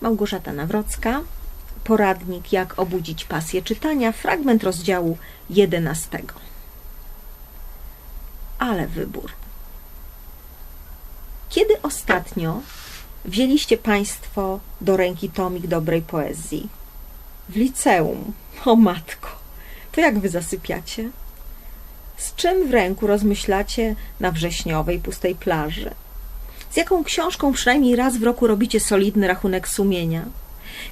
Małgorzata Nawrocka, poradnik Jak obudzić pasję czytania, fragment rozdziału 11. Ale wybór. Kiedy ostatnio wzięliście Państwo do ręki tomik dobrej poezji? W liceum. O matko, to jak Wy zasypiacie? Z czym w ręku rozmyślacie na wrześniowej pustej plaży? Z jaką książką przynajmniej raz w roku robicie solidny rachunek sumienia?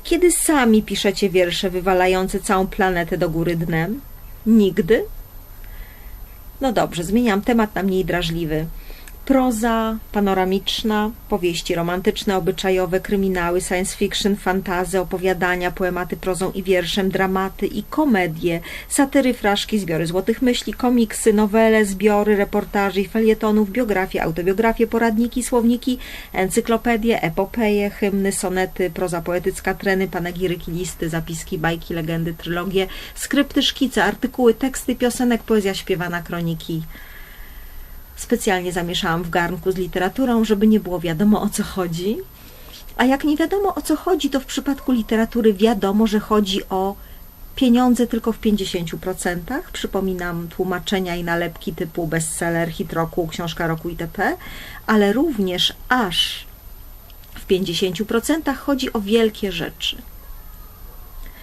Kiedy sami piszecie wiersze wywalające całą planetę do góry dnem? Nigdy? No dobrze, zmieniam temat na mniej drażliwy. Proza panoramiczna, powieści romantyczne, obyczajowe, kryminały, science fiction, fantazy, opowiadania, poematy prozą i wierszem, dramaty i komedie, satyry, fraszki, zbiory złotych myśli, komiksy, nowele, zbiory reportaży i felietonów, biografie, autobiografie, poradniki, słowniki, encyklopedie, epopeje, hymny, sonety, proza poetycka, treny, panegiryki, listy, zapiski, bajki, legendy, trylogie, skrypty, szkice, artykuły, teksty piosenek, poezja śpiewana, kroniki, Specjalnie zamieszałam w garnku z literaturą, żeby nie było wiadomo o co chodzi. A jak nie wiadomo o co chodzi, to w przypadku literatury wiadomo, że chodzi o pieniądze tylko w 50%. Przypominam tłumaczenia i nalepki typu bestseller, hit roku, książka roku itp., ale również aż w 50% chodzi o wielkie rzeczy.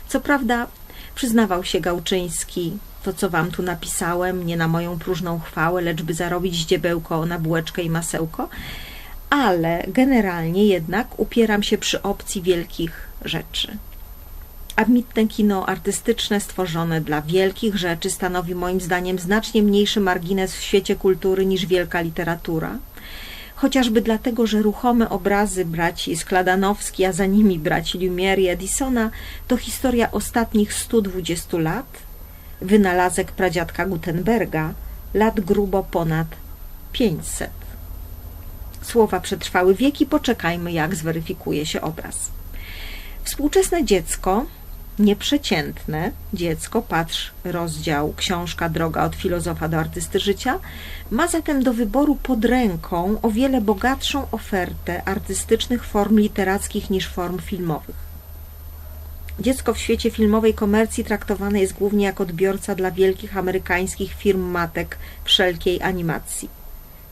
Co prawda, przyznawał się Gałczyński, to, co wam tu napisałem, nie na moją próżną chwałę, lecz by zarobić ździebełko na bułeczkę i masełko, ale generalnie jednak upieram się przy opcji wielkich rzeczy. Ambitne kino artystyczne stworzone dla wielkich rzeczy stanowi moim zdaniem znacznie mniejszy margines w świecie kultury niż wielka literatura. Chociażby dlatego, że ruchome obrazy braci Skladanowski, a za nimi braci Lumière i Edisona to historia ostatnich 120 lat – wynalazek pradziadka Gutenberga, lat grubo ponad 500. Słowa przetrwały wieki, poczekajmy, jak zweryfikuje się obraz. Współczesne dziecko, nieprzeciętne dziecko, patrz rozdział książka Droga od filozofa do artysty życia, ma zatem do wyboru pod ręką o wiele bogatszą ofertę artystycznych form literackich niż form filmowych. Dziecko w świecie filmowej komercji traktowane jest głównie jako odbiorca dla wielkich amerykańskich firm matek wszelkiej animacji.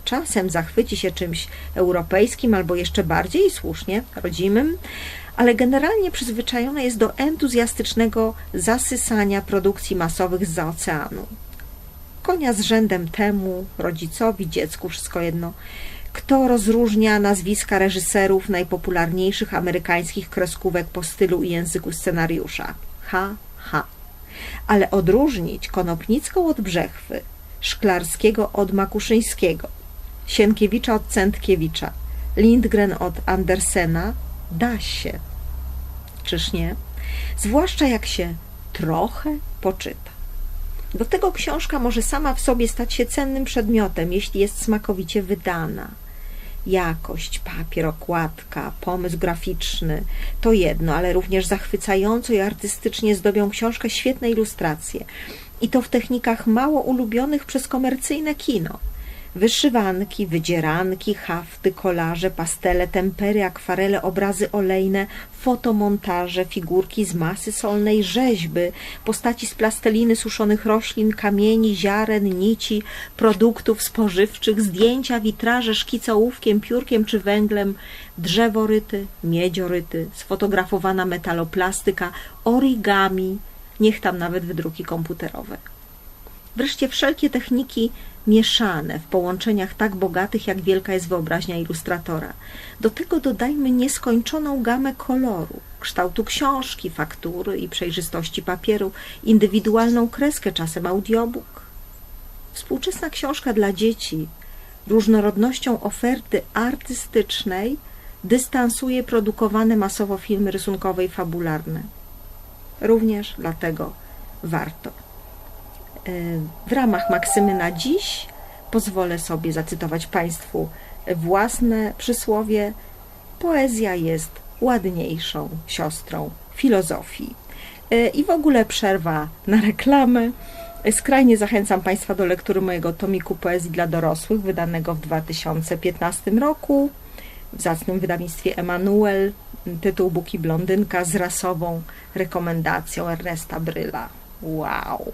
Czasem zachwyci się czymś europejskim albo jeszcze bardziej słusznie rodzimym, ale generalnie przyzwyczajone jest do entuzjastycznego zasysania produkcji masowych z oceanu. Konia z rzędem temu, rodzicowi, dziecku, wszystko jedno – kto rozróżnia nazwiska reżyserów najpopularniejszych amerykańskich kreskówek po stylu i języku scenariusza? Ha, ha. Ale odróżnić Konopnicką od Brzechwy, Szklarskiego od Makuszyńskiego, Sienkiewicza od Centkiewicza, Lindgren od Andersena da się. Czyż nie? Zwłaszcza jak się trochę poczyta. Do tego książka może sama w sobie stać się cennym przedmiotem, jeśli jest smakowicie wydana – Jakość, papier, okładka, pomysł graficzny to jedno, ale również zachwycająco i artystycznie zdobią książkę świetne ilustracje. I to w technikach mało ulubionych przez komercyjne kino – Wyszywanki, wydzieranki, hafty, kolarze, pastele, tempery, akwarele, obrazy olejne, fotomontaże, figurki z masy solnej, rzeźby, postaci z plasteliny suszonych roślin, kamieni, ziaren, nici, produktów spożywczych, zdjęcia, witraże, szkice ołówkiem, piórkiem czy węglem, drzeworyty, miedzioryty, sfotografowana metaloplastyka, origami, niech tam nawet wydruki komputerowe. Wreszcie wszelkie techniki mieszane w połączeniach tak bogatych, jak wielka jest wyobraźnia ilustratora. Do tego dodajmy nieskończoną gamę koloru, kształtu książki, faktury i przejrzystości papieru, indywidualną kreskę, czasem audiobook. Współczesna książka dla dzieci różnorodnością oferty artystycznej dystansuje produkowane masowo filmy rysunkowe i fabularne. Również dlatego warto. W ramach maksymy na dziś pozwolę sobie zacytować Państwu własne przysłowie. Poezja jest ładniejszą siostrą filozofii. E, I w ogóle przerwa na reklamę. Skrajnie zachęcam Państwa do lektury mojego tomiku poezji dla dorosłych, wydanego w 2015 roku w zacnym wydawnictwie Emanuel. tytuł Buki Blondynka z rasową rekomendacją Ernesta Bryla. Wow!